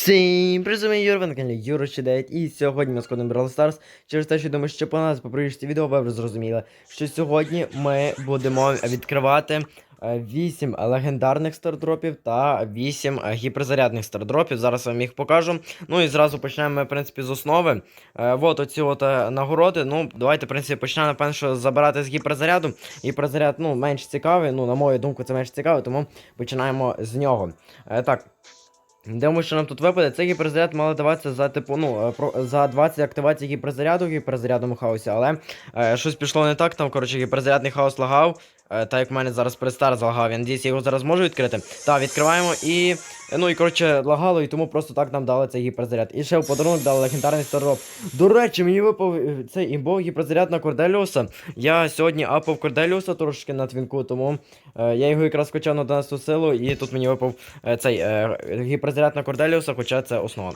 Всім привіт, Юра, ви на каналі Юра 9 і сьогодні ми сходимо Brawl Stars через те, що думаю, що по нас по прийшці відео ви вже зрозуміли, що сьогодні ми будемо відкривати 8 легендарних стардропів та 8 гіперзарядних стардропів. Зараз вам їх покажу. Ну і зразу почнемо в принципі, з основи. Е, от оці от е, нагороди. Ну, давайте, в принципі, почнемо, напевно, забирати з гіперзаряду. Гіперзаряд, ну, менш цікавий, ну, на мою думку, це менш цікавий, тому починаємо з нього. Е, так. Дивимося, що нам тут випаде. Цей гіперзаряд мали даватися за типу, ну, е, за 20 активацій гіперзаряду в гіперзарядному хаосі, але е, щось пішло не так. Там, коротше, гіперзарядний хаос лагав. Е, так як в мене зараз престар залагав, я надіюсь, я його зараз можу відкрити. Так, відкриваємо і. Ну і коротше, лагало, і тому просто так нам дали цей гіперзаряд. І ще в подарунок дали легендарний староп. До речі, мені випав е, цей імбов гіперзаряд на Корделіуса. Я сьогодні апав Корделіуса трошки на твінку, тому е, я його якраз качав на 11 силу, і тут мені випав е, цей е, гіперзаряд на Корделіуса, хоча це основа.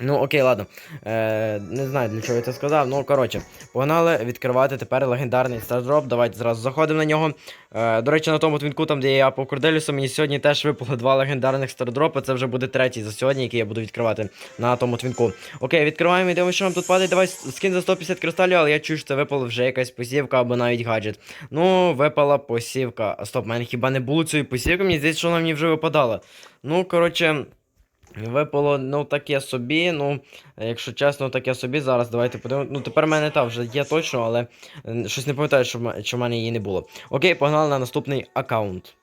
Ну, окей, ладно. Е, не знаю, для чого я це сказав. Ну, коротше, погнали відкривати тепер легендарний стардроп. Давайте зразу заходимо на нього. Е, до речі, на тому твінку, там, де я по Корделюсу, мені сьогодні теж випало два легендарних стардропи. Це вже буде третій за сьогодні, який я буду відкривати на тому твінку. Окей, відкриваємо і дивимося, що нам тут падає. Давай скин за 150 кристалів, але я чую, що це випала вже якась посівка або навіть гаджет. Ну, випала посівка. Стоп, в мене хіба не було цієї посівки? Мені здається, що вона мені вже випадала. Ну, коротше. Випало, ну, таке собі. Ну, якщо чесно, таке собі. Зараз давайте подивимося. Ну, тепер в мене та вже є точно, але щось не пам'ятаю, що в мене її не було. Окей, погнали на наступний аккаунт.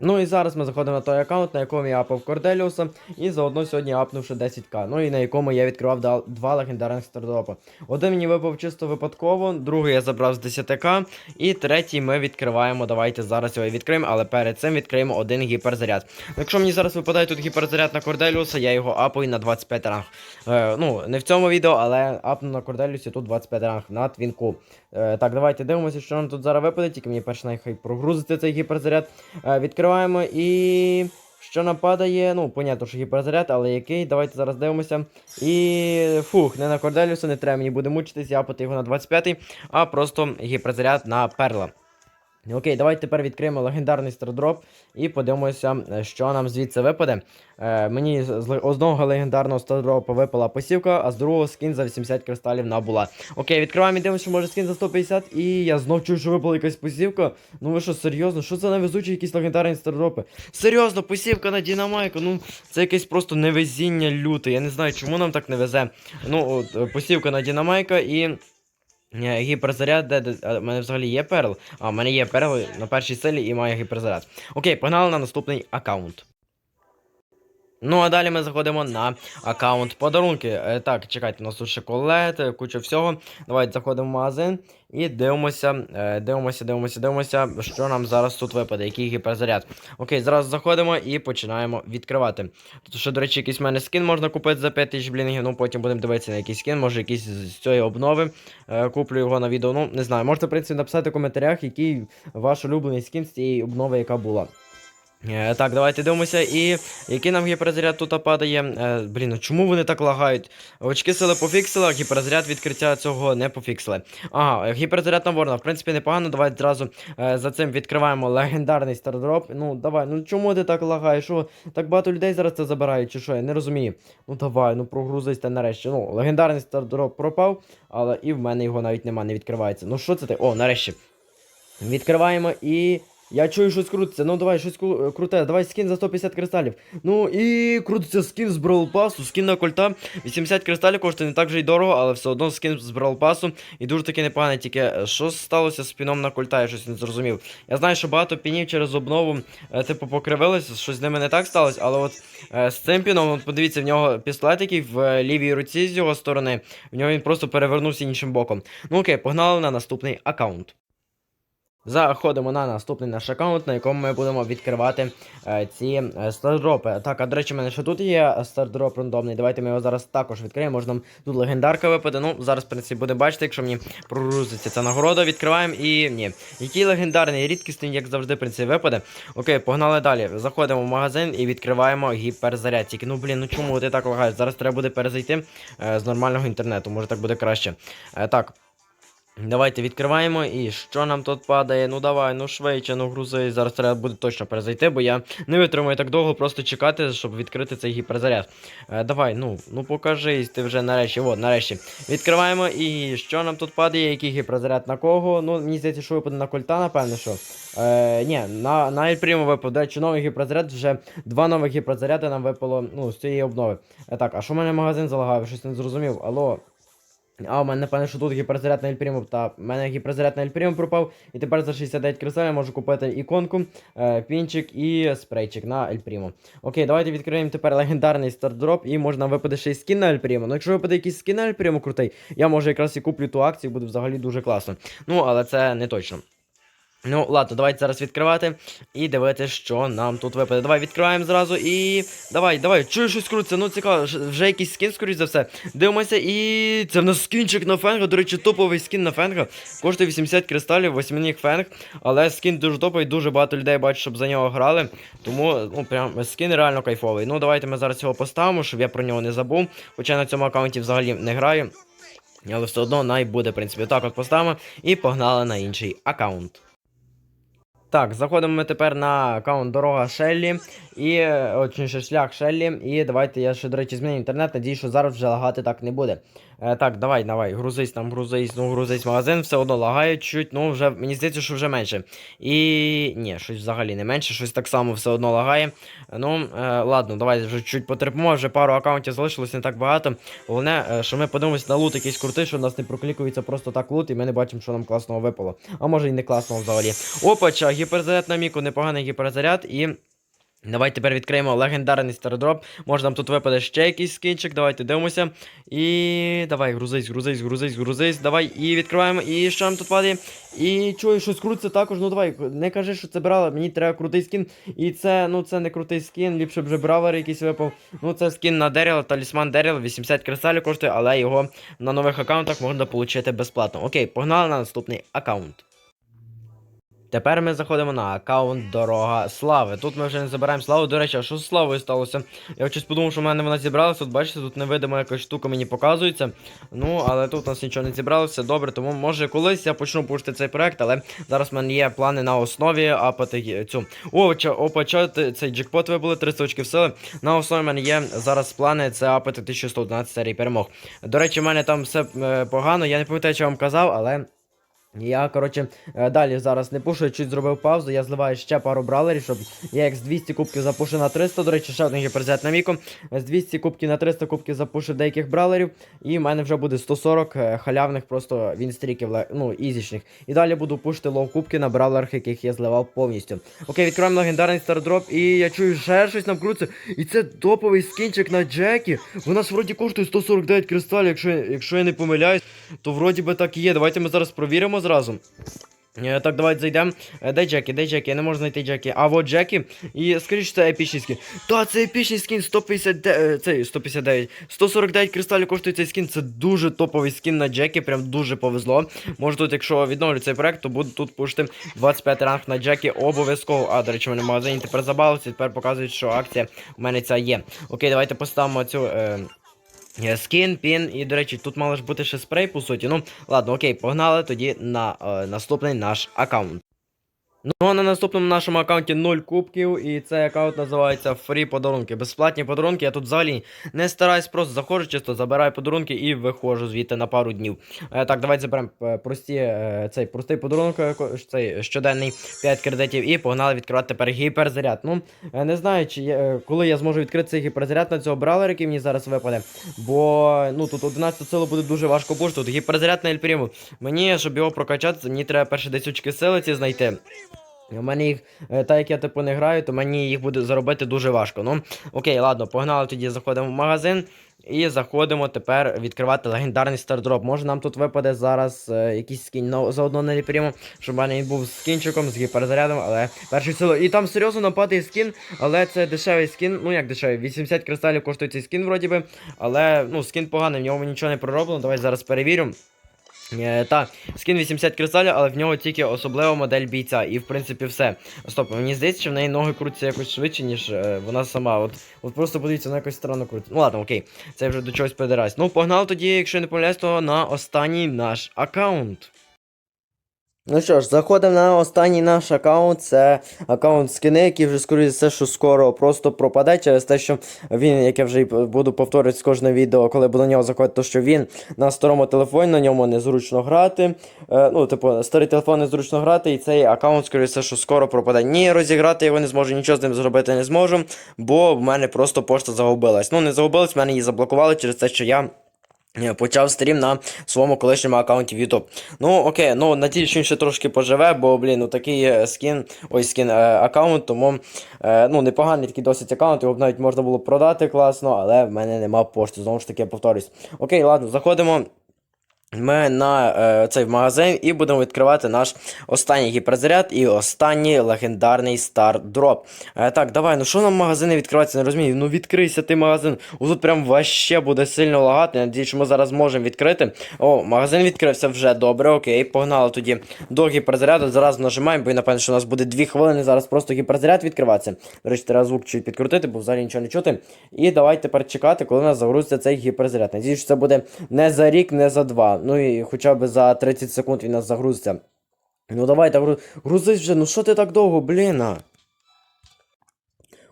Ну і зараз ми заходимо на той аккаунт, на якому я апав Корделіуса, і заодно сьогодні апнувши 10к. Ну і на якому я відкривав два легендарних стардропа. Один мені випав чисто випадково, другий я забрав з 10к, і третій ми відкриваємо. Давайте зараз його відкриємо, але перед цим відкриємо один гіперзаряд. Ну, Якщо мені зараз випадає тут гіперзаряд на Корделіуса, я його апаю на 25 ранг. Е, ну, не в цьому відео, але апну на Корделіусі тут 25 ранг на твінку. Е, так, давайте дивимося, що нам тут зараз випаде, тільки мені перш нехай прогрузити цей гіперзаряд. Е, відкриваємо і. Що нападає, ну, понятно, що гіперзаряд, але який, давайте зараз дивимося. І. Фух, не на Корделюса, не треба мені буде мучитись, япати його на 25-й, а просто гіперзаряд на перла. Окей, давайте тепер відкриємо легендарний стардроп і подивимося, е, що нам звідси випаде. Е, мені з одного легендарного стардропа випала посівка, а з другого скін за 80 кристалів на була. Окей, відкриваємо і дивимося, що може скін за 150, і я знов чую, що випала якась посівка. Ну ви що, серйозно? Що це невезучі якісь легендарні стардропи? Серйозно, посівка на Дінамайку, ну це якесь просто невезіння люте. Я не знаю, чому нам так не везе. Ну, от, е, посівка на Дінамайка і. Е, Гіперзаряд, де, де в мене взагалі є перл. А, в мене є перл на першій силі і має гіперзаряд. Окей, погнали на наступний аккаунт. Ну, а далі ми заходимо на аккаунт подарунки. Е, так, чекайте, у нас тут шоколад, е, куча всього. Давайте заходимо в магазин і дивимося, е, дивимося, дивимося, дивимося, що нам зараз тут випаде, який гіперзаряд. Окей, зразу заходимо і починаємо відкривати. Тут ще, до речі, якийсь в мене скін можна купити за 5000 блінгів, ну потім будемо дивитися на якийсь скін, може якийсь з цієї обнови. Куплю його на відео. Ну, не знаю. Можете, в принципі, написати в коментарях, який ваш улюблений скін з цієї обнови, яка була. Е, так, давайте дивимося. І який нам гіперзаряд тут падає. Е, блін, ну чому вони так лагають? Очки сили пофіксили, а гіперзаряд відкриття цього не пофіксили. Ага, гіперзаряд на ворона, в принципі, непогано. Давайте зразу е, за цим відкриваємо легендарний стардроп. Ну, давай, ну чому ти так лагаєш? Що, так багато людей зараз це забирають, чи що? Я не розумію. Ну давай, ну прогрузись та нарешті. Ну, легендарний стардроп пропав, але і в мене його навіть нема, не відкривається. Ну що це ти? О, нарешті. Відкриваємо і. Я чую, щось крутиться. Ну давай, щось кру- круте. Давай скін за 150 кристалів. Ну і крутиться скін з Pass, скін на кольта. 80 кристалів коштує не так вже й дорого, але все одно скін з Pass. І дуже таки непоганий. Тільки е, що сталося з піном на кольта, я щось не зрозумів. Я знаю, що багато пінів через обнову, е, типу, покривилися, щось з ними не так сталося, але от е, з цим піном, от подивіться, в нього пістолет, в е, лівій руці з його сторони. В нього він просто перевернувся іншим боком. Ну окей, погнали на наступний аккаунт. Заходимо на наступний наш аккаунт, на якому ми будемо відкривати е, ці е, стардропи. Так, а до речі, в мене ще тут є стардроп рандомний. Давайте ми його зараз також відкриємо. Може нам тут легендарка випаде. Ну, зараз, в принципі, буде бачити, якщо мені прогрузиться ця нагорода, відкриваємо і ні. Який легендарний, рідкісний, як завжди, в принципі, випаде. Окей, погнали далі. Заходимо в магазин і відкриваємо гіперзаряд. Тільки, ну блін, ну чому ти так лагаєш? Зараз треба буде перезайти е, з нормального інтернету, може так буде краще. Е, так. Давайте відкриваємо. І що нам тут падає? Ну давай, ну швидше, ну грузи. Зараз треба буде точно перезайти, бо я не витримаю так довго просто чекати, щоб відкрити цей гіперзаряд. Е, давай, ну, ну покажись, ти вже нарешті. От, нарешті. Відкриваємо. І що нам тут падає? Який гіперзаряд на кого? Ну, мені здається, що випаде на кольта, напевно, що. Е, ні, на, на Ельпріму випав, до речі, новий гіперзаряд, вже два нових гіперзаряди нам випало ну, з цієї обнови. Е, так, а що в мене магазин залагав? Щось не зрозумів. Алло. А, у мене напевно, що тут гіперзаряд на Ельпріму, та в мене гіперзаряд на Ельпріму пропав. І тепер за 69 кристалів можу купити іконку, е, пінчик і спрейчик на Ельпріму. Окей, давайте відкриємо тепер легендарний стардроп і можна випаде ще й скін на Ельпріму. Ну, якщо випаде якийсь скін на Ельпріму крутий, я може якраз і куплю ту акцію, буде взагалі дуже класно. Ну, але це не точно. Ну, ладно, давайте зараз відкривати і дивитися, що нам тут випаде. Давай відкриваємо зразу і. Давай, давай, чую щось крутиться, ну цікаво, вже якийсь скін, скоріш за все. Дивимося, і це в нас скінчик на фенга. До речі, топовий скін на фенга. Коштує 80 кристалів, восьминіг фенг. Але скін дуже топовий, дуже багато людей бачу, щоб за нього грали. Тому, ну, прям скін реально кайфовий. Ну, давайте ми зараз його поставимо, щоб я про нього не забув. Хоча на цьому аккаунті взагалі не граю. Але все одно най буде, в принципі, так от поставимо і погнали на інший аккаунт. Так, заходимо ми тепер на аккаунт Дорога Шеллі і е, точніше шлях Шеллі. І давайте я ще, до речі, зміню інтернет. Надію, що зараз вже лагати так не буде. Е, так, давай, давай, грузись там, грузись, ну грузись магазин, все одно лагає чуть, ну вже мені здається, що вже менше. І ні, щось взагалі не менше, щось так само все одно лагає. Ну, е, ладно, давай вже чуть потерпимо, вже пару аккаунтів залишилось не так багато. Головне, е, що ми подивимось на лут якийсь крутий, що в нас не проклікується просто так лут, і ми не бачимо, що нам класного випало. А може і не класного взагалі. Опача, гіперзаряд на міку, непоганий гіперзаряд і. Давайте тепер відкриємо легендарний стардроп. Може нам тут випаде ще якийсь скінчик. Давайте дивимося. І давай, грузись, грузись, грузись, грузись. Давай. І відкриваємо. І що нам тут падає? І чую, щось крутиться також. Ну давай, не кажи, що це брала. Мені треба крутий скін. І це, ну це не крутий скін, ліпше б вже бравер якийсь випав. Ну це скін на Деріл, талісман Деріл, 80 кристалів коштує, але його на нових аккаунтах можна отримати безплатно. Окей, погнали на наступний аккаунт. Тепер ми заходимо на аккаунт Дорога Слави. Тут ми вже не забираємо славу. До речі, а що з славою сталося? Я щось подумав, що в мене вона зібралася. Тут бачите, тут невидима якась штука мені показується. Ну, але тут у нас нічого не зібралося, добре, тому може колись я почну пушити цей проект, але зараз в мене є плани на основі апати цю. О, ча, опа, ча, ти- цей джекпот вибули 300 очків сили. На основі в мене є зараз плани це апати 1111 серій перемог. До речі, в мене там все е, погано, я не пам'ятаю, що вам казав, але. Я, коротше, е, далі зараз не пушу, чуть зробив паузу, я зливаю ще пару бралерів, щоб я як з 200 кубків запушу на 300, до речі, ще один гіперзет на міку. З 200 кубків на 300 кубків запушу деяких бралерів, і в мене вже буде 140 е, халявних просто вінстріків, ну, ізічних. І далі буду пушити лоу кубки на бравлерах, яких я зливав повністю. Окей, відкриваємо легендарний стардроп, і я чую ще щось нам крутиться. І це топовий скінчик на Джекі. У нас вроді коштує 149 кристалів, якщо, якщо я не помиляюсь, то вроді би так і є. Давайте ми зараз провіримо зразу. Е, Так, давайте зайдемо. Е, Де Джекі, де Джекі? Я не можу знайти Джекі. А вот Джекі. І скоріше це епічний скін. Та, це епічний скін 159, е, цей 159. 149 кристалів коштує цей скін. Це дуже топовий скін на Джекі. Прям дуже повезло. Може тут, якщо відновлю цей проект, то буду тут пушити 25 ранг на Джекі обов'язково. А, до речі, в мене магазині тепер забавився, тепер показують, що акція у мене ця є. Окей, давайте поставимо цю. Е... Е, Скін, пін, і, до речі, тут мало ж бути ще спрей, по суті. Ну, ладно, окей, погнали тоді на е, наступний наш аккаунт. Ну, а на наступному нашому аккаунті 0 кубків, і цей аккаунт називається Фрі подарунки. Безплатні подарунки. Я тут взагалі не стараюсь, просто заходжу, чисто забираю подарунки і виходжу звідти на пару днів. Е, так, давайте заберемо е, прості, е, цей простий подарунок, е, цей щоденний 5 кредитів, і погнали відкривати тепер гіперзаряд. Ну, е, не знаю, чи я, е, коли я зможу відкрити цей гіперзаряд на цього бралера, який мені зараз випаде. Бо ну тут 11 силу буде дуже важко пушити. Тут гіперзаряд на Ельпріму. Мені, щоб його прокачати, мені треба перше десь очки сили ці знайти. У мене їх, е, так як я типу не граю, то мені їх буде заробити дуже важко. Ну, окей, ладно, погнали тоді заходимо в магазин і заходимо тепер відкривати легендарний стардроп. Може нам тут випаде зараз е, якийсь скін но, заодно не прямо, щоб в мене він був з скінчиком, з гіперзарядом, але перший сило. І там серйозно нападає скін, але це дешевий скін. Ну як дешевий, 80 кристалів коштує цей скін, вроді би. Але ну, скін поганий, в ньому нічого не пророблено. Давай зараз перевірю. Е, так, скін 80 кристалів, але в нього тільки особлива модель бійця. І в принципі все. Стоп, мені здається, що в неї ноги крутяться якось швидше, ніж е, вона сама. От, от просто подивіться, вона якось странно крутиться. Ну ладно, окей, це вже до чогось придирається. Ну, погнали тоді, якщо не помиляюсь, то на останній наш аккаунт. Ну що ж, заходимо на останній наш аккаунт. Це аккаунт скини, який вже скоріше все, що скоро просто пропаде через те, що він, як я вже буду повторювати з кожного відео, коли буду на нього заходити, то що він на старому телефоні, на ньому незручно грати. Е, ну, типу, старий телефон незручно грати, і цей аккаунт, скоріше все, що скоро пропаде. Ні, розіграти його не зможу, нічого з ним зробити не зможу, бо в мене просто пошта загубилась. Ну, не загубилась, в мене її заблокували через те, що я. Е, Почав стрім на своєму колишньому аккаунті в YouTube. Ну окей, ну надіюсь, що він ще трошки поживе, бо, блін, ну такий е, скін, ой, скін е, аккаунт, тому е, ну непоганий такий досить аккаунт, його б навіть можна було продати класно, але в мене нема пошти. Знову ж таки, я повторюсь. Окей, ладно, заходимо. Ми на е, цей магазин і будемо відкривати наш останній гіперзаряд і останній легендарний стар дроп. Е, так, давай, ну що нам магазини відкриватися, не розумію. Ну відкрийся ти магазин. О, прям ваще буде сильно лагати. Надіюсь, що ми зараз можемо відкрити. О, магазин відкрився вже добре, окей. Погнали тоді до гіперзаряду. Зараз нажимаємо, бо напевно, що у нас буде 2 хвилини. Зараз просто гіперзаряд відкриватися. До речі, треба звук чуть підкрутити, бо взагалі нічого не чути. І давай тепер чекати, коли у нас загрузиться цей гіперзаряд. Надіюсь, що це буде не за рік, не за два. Ну і хоча б за 30 секунд він нас загрузиться. Ну давайте, гру... грузись вже, ну що ти так довго, блін?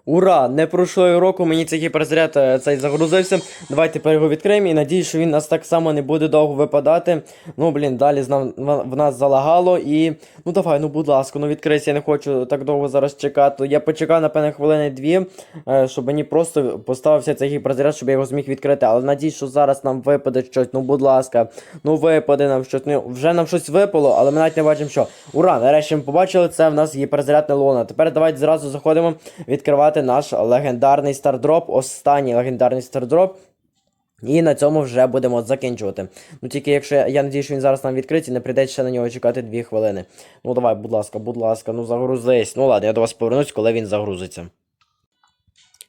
Ура! Не пройшло і року, мені цей гіперзаряд е, цей загрузився. Давайте тепер його відкриємо і надіюсь, що він нас так само не буде довго випадати. Ну, блін, далі в нас залагало і. Ну давай, ну будь ласка, ну відкрийся, я не хочу так довго зараз чекати. Я почекав, напевне, хвилини дві, е, щоб мені просто поставився цей гіперзаряд, щоб я його зміг відкрити. Але надіюсь, що зараз нам випаде щось, ну будь ласка, ну випаде нам щось. Ну, вже нам щось випало, але ми навіть не бачимо що. Ура! Нарешті ми побачили, це в нас гіперзаряд Лона. Тепер давайте зразу заходимо відкривати наш легендарний стардроп, останній легендарний стардроп. І на цьому вже будемо закінчувати. Ну тільки якщо я, я надію, що він зараз нам відкриті, не прийдеться ще на нього чекати 2 хвилини. Ну давай, будь ласка, будь ласка, ну загрузись. Ну ладно, я до вас повернусь, коли він загрузиться.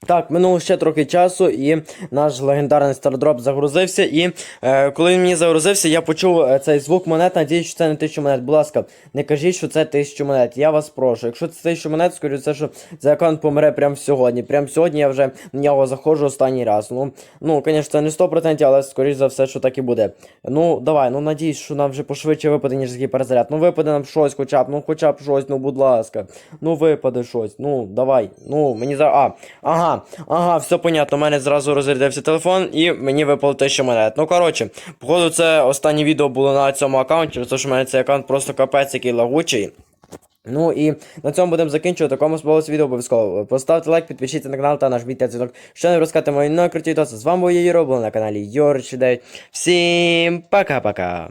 Так, минуло ще трохи часу, і наш легендарний стардроп загрузився. І е, коли він мені загрузився, я почув е, цей звук монет. Надіюсь, що це не тисячу монет. Будь ласка, не кажіть, що це тисячу монет. Я вас прошу. Якщо це тисячу монет, скоріше це, що цей аккаунт помре прямо сьогодні. Прямо сьогодні я вже на нього заходжу останній раз. Ну, ну, звісно, це не 100%, але скоріш за все, що так і буде. Ну, давай, ну надіюсь, що нам вже пошвидше випаде, ніж гіперзаряд. Ну випаде нам щось, хоча б, ну хоча б щось, ну будь ласка. Ну випаде щось. Ну, давай. Ну, мені за. А, ага, ага, все понятно. У мене зразу розрядився телефон і мені випало те, що монет. Ну, коротше, походу, це останнє відео було на цьому аккаунті, те, що в мене цей аккаунт просто капець який лагучий. Ну і на цьому будемо закінчувати. Кому сподобалось відео, обов'язково поставте лайк, підпишіться на канал та нажміть на дзвінок. Що не розкати мої нові круті відоси. З вами був я Юро, був на каналі Юрчі 9. Всім пока-пока.